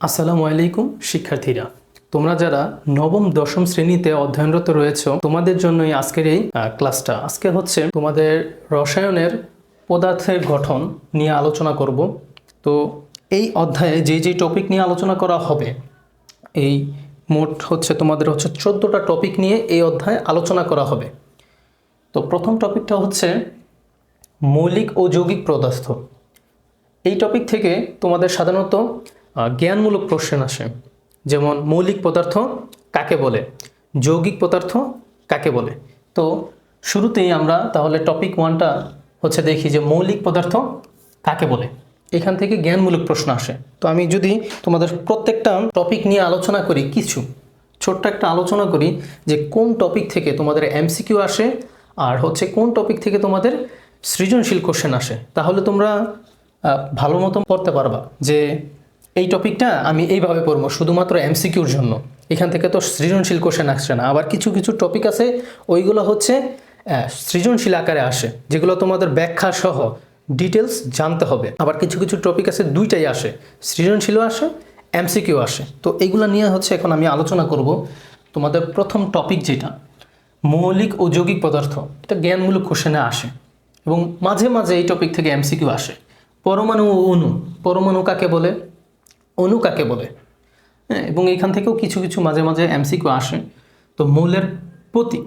আসসালামু আলাইকুম, শিক্ষার্থীরা। তোমরা যারা নবম, দশম শ্রেণীতে অধ্যয়নরত রয়েছে, তোমাদের জন্য এই আজকের এই ক্লাসটা। আজকে হচ্ছে তোমাদের রসায়নের পদার্থের গঠন নিয়ে আলোচনা করব। তো এই অধ্যায়ে যে যে টপিক নিয়ে আলোচনা করা হবে, এই মোট হচ্ছে তোমাদের হচ্ছে চোদ্দোটা টপিক নিয়ে এই অধ্যায়ে আলোচনা করা হবে। তো প্রথম টপিকটা হচ্ছে মৌলিক ও যৌগিক পদার্থ। এই টপিক থেকে তোমাদের সাধারণত জ্ঞানমূলক প্রশ্ন আসে। যেমন মৌলিক পদার্থ কাকে বলে? যৌগিক পদার্থ কাকে বলে? তো শুরুতেই আমরা তাহলে টপিক ওয়ানটা হচ্ছে দেখি যে মৌলিক পদার্থ কাকে বলে? এখান থেকে জ্ঞানমূলক প্রশ্ন আসে। তো আমি যদি তোমাদের প্রত্যেকটা টপিক নিয়ে আলোচনা করি কিছু, ছোট্ট একটা আলোচনা করি যে কোন টপিক থেকে তোমাদের এমসিকিউ আসে আর হচ্ছে কোন টপিক থেকে তোমাদের সৃজনশীল কোশ্চেন আসে। তাহলে তোমরা ভালো মতো পড়তে পারবা যে এই টপিকটা আমি এইভাবে পড়ব, শুধুমাত্র এমসিকিউর জন্য। এখান থেকে তো সৃজনশীল কোশ্চেন আসছে না। আবার কিছু কিছু টপিক আছে, ওইগুলো হচ্ছে সৃজনশীল আকারে আসে, যেগুলো তোমাদের ব্যাখ্যা সহ ডিটেলস জানতে হবে। আবার কিছু কিছু টপিক আছে, দুইটাই আসে। সৃজনশীলও আসে, এমসিকিউ আসে। তো এইগুলো নিয়ে হচ্ছে এখন আমি আলোচনা করব। তোমাদের প্রথম টপিক যেটা, মৌলিক ও যৌগিক পদার্থ। এটা জ্ঞানমূলক কোশ্চেনে আসে। এবং মাঝে মাঝে এই টপিক থেকে এমসিকিউ আসে। পরমাণু ও অণু। পরমাণু কাকে বলে? অণু কাকে বলে? হ্যাঁ এবং এখান থেকেও কিছু কিছু মাঝে মাঝে এমসিকিউ আসে। তো মৌলের প্রতীক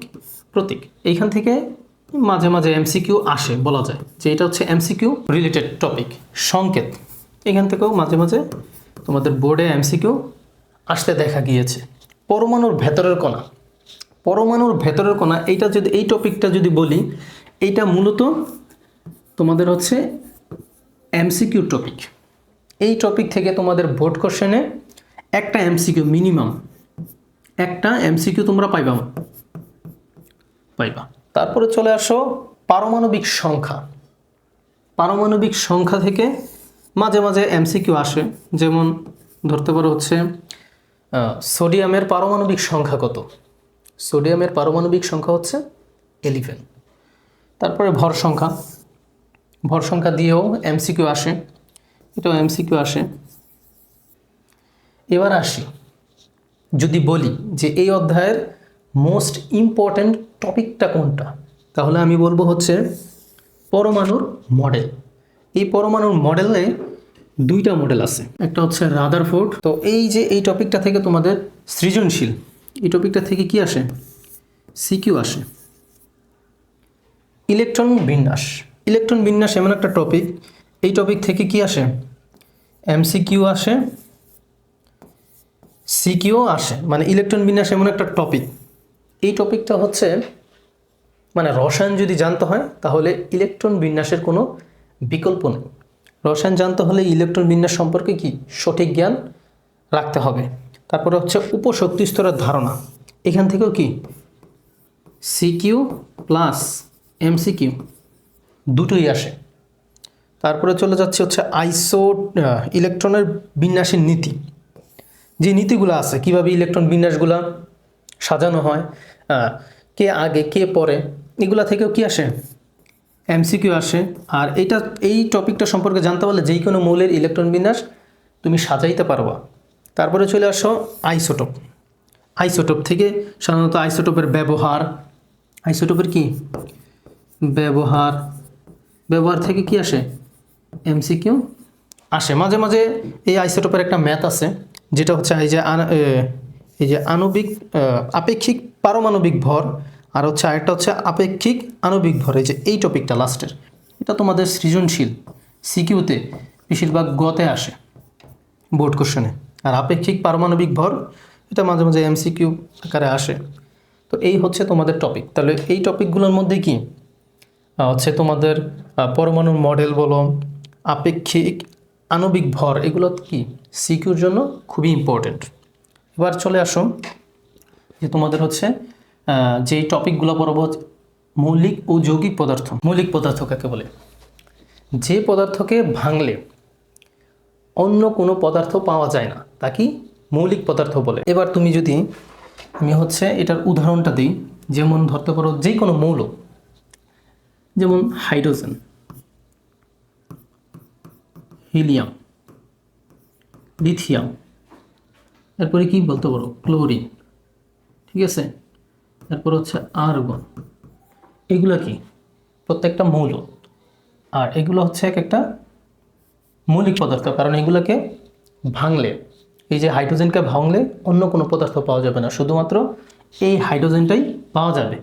প্রতীক, এইখান থেকে মাঝে মাঝে এমসিকিউ আসে বলা যায়, যে এটা হচ্ছে এমসিকিউ রিলেটেড টপিক সংকেত। এখান থেকেও মাঝে মাঝে তোমাদের বোর্ডে এমসিকিউ আসতে দেখা গিয়েছে। পরমাণুর ভেতরের কণা, পরমাণুর ভেতরের কণা, এইটা যদি, এই টপিকটা যদি বলি, এইটা মূলত তোমাদের হচ্ছে এমসিকিউ টপিক এই টপিক থেকে তোমাদের ভোট কোশ্চেনে একটা এমসিকিউ মিনিমাম একটা এমসিকিউ তোমরা পাইবা পাইবা। তারপরে চলে আসো পারমাণবিক সংখ্যা। পারমাণবিক সংখ্যা থেকে মাঝে মাঝে এমসিকিউ আসে। যেমন ধরতে পারো হচ্ছে সোডিয়ামের পারমাণবিক সংখ্যা কত? সোডিয়ামের পারমাণবিক সংখ্যা হচ্ছে এলিভেন তারপরে ভর সংখ্যা। ভর সংখ্যা দিয়েও এমসিকিউ আসে। এটাও এমসিকিউ আসে। এবার আসি। যদি বলি যে এই অধ্যায়ের মোস্ট ইম্পর্ট্যান্ট টপিকটা কোনটা? তাহলে আমি বলব হচ্ছে পরমাণুর মডেল এই পরমাণুর মডেলে দুইটা মডেল আছে। একটা হচ্ছে রাদারফোর্ড তো এই যে এই টপিকটা থেকে তোমাদের সৃজনশীল, এই টপিকটা থেকে কি আসে? সিকিউ আসে। ইলেকট্রন বিন্যাস। ইলেকট্রন বিন্যাস এমন একটা টপিক এই টপিক থেকে কি আসে? এমসিকিউ আসে সিকিউ আসে। মানে ইলেকট্রন বিন্যাস এমন একটা টপিক এই টপিকটা হচ্ছে মানে রসায়ন যদি জানতে হয়, তাহলে ইলেকট্রন বিন্যাসের কোনো বিকল্প নেই। রসায়ন জানতে হলে ইলেকট্রন বিন্যাস সম্পর্কে কি সঠিক জ্ঞান রাখতে হবে। তারপরে হচ্ছে উপশক্তি স্তরের ধারণা। এখান থেকেও কি? সিকিউ প্লাস এমসিকিউ দুটোই আসে। তারপরে চলে যাচ্ছে হচ্ছে আইসো ইলেকট্রনের বিন্যাসের নীতি। যে নীতিগুলো আছে, কীভাবে ইলেকট্রন বিন্যাসগুলো সাজানো হয় কে আগে, কে পরে, এগুলা থেকেও কি আসে? এমসিকিউ আসে। আর এটা এই টপিকটা সম্পর্কে জানতে পারলে যেই কোনো মৌলের ইলেকট্রন বিন্যাস তুমি সাজাইতে পারবা। তারপরে চলে আসো আইসোটোপ। আইসোটোপ থেকে সাধারণত আইসোটোপের ব্যবহার, আইসোটোপের কি? ব্যবহার। ব্যবহার থেকে কি আসে? এমসিকিউ আসে, মাঝে মাঝে এই আইসোটোপের একটা ম্যাথ আছে, যেটা হচ্ছে এই যে এই যে আণবিক আপেক্ষিক পারমাণবিক ভর, আর হচ্ছে আরেকটা হচ্ছে আপেক্ষিক আণবিক ভর, এই যে এই টপিকটা লাস্টের। এটা তোমাদের সৃজনশীল সিকিউতে বেশিরভাগ গতে আসে বোর্ড কোশ্চেনে। আর আপেক্ষিক পারমাণবিক ভর, এটা মাঝে মাঝে এমসিকিউ আকারে আসে। তো এই হচ্ছে তোমাদের টপিক। তাহলে এই টপিকগুলোর মধ্যে কি? হচ্ছে তোমাদের পরমাণুর মডেল বলো আপেক্ষিক আণবিক ভর এগুলো কি? সিকিউর জন্য খুবই ইম্পর্টেন্ট এবার চলে আসো যে তোমাদের হচ্ছে যেই টপিকগুলো পড়ব মৌলিক ও যৌগিক পদার্থ। মৌলিক পদার্থ কাকে বলে? যে পদার্থকে ভাঙলে অন্য কোনো পদার্থ পাওয়া যায় না তা কি মৌলিক পদার্থ বলে। এবার তুমি যদি, আমি হচ্ছে এটার উদাহরণটা দিই, যেমন ধরতে পারো যে কোনো মৌল, যেমন হাইড্রোজেন হিলিয়াম, লিথিয়াম, এরপরে কি বলতে পারো? ক্লোরিন, ঠিক আছে? এরপর হচ্ছে আর্গন। এগুলো কি? প্রত্যেকটা মৌল। আর এগুলো হচ্ছে এক একটা মৌলিক পদার্থ, কারণ এগুলোকে ভাঙলে, এই যে হাইড্রোজেনকে ভাঙলে অন্য কোনো পদার্থ পাওয়া যাবে না। শুধুমাত্র এই হাইড্রোজেনটাই পাওয়া যাবে।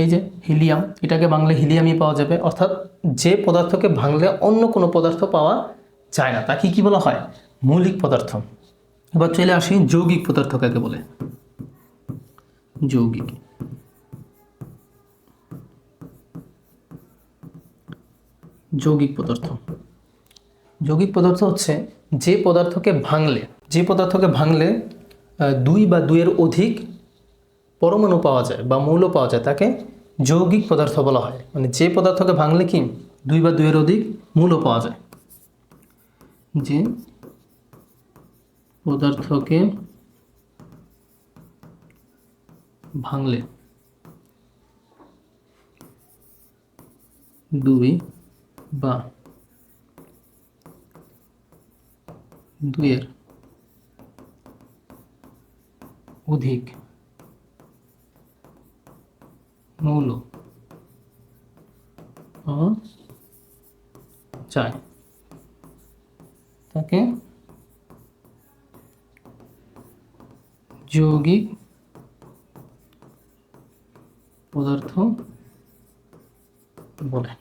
এই যে হিলিয়াম, এটাকে ভাঙলে হিলিয়ামই পাওয়া যাবে। অর্থাৎ যে পদার্থকে ভাঙলে অন্য কোনো পদার্থ পাওয়া যায় না তাকে কি বলা হয়? মৌলিক পদার্থ। এবার চলে আসি যৌগিক পদার্থ কাকে বলে? যৌগিক। যৌগিক পদার্থ। যৌগিক পদার্থ হচ্ছে যে পদার্থকে ভাঙলে, যে পদার্থকে ভাঙলে দুই বা দুইয়ের অধিক পরমাণু পাওয়া যায় বা মৌল পাওয়া যায়, তাকে যৌগিক পদার্থ বলা হয়। মানে যে পদার্থকে ভাঙলে কি? দুই বা দুইয়ের অধিক মৌল পাওয়া যায়। যে পদার্থকে ভাঙলে দুই বা দুইয়ের অধিক মৌল যায়। তাকে যৌগিক পদার্থ বলে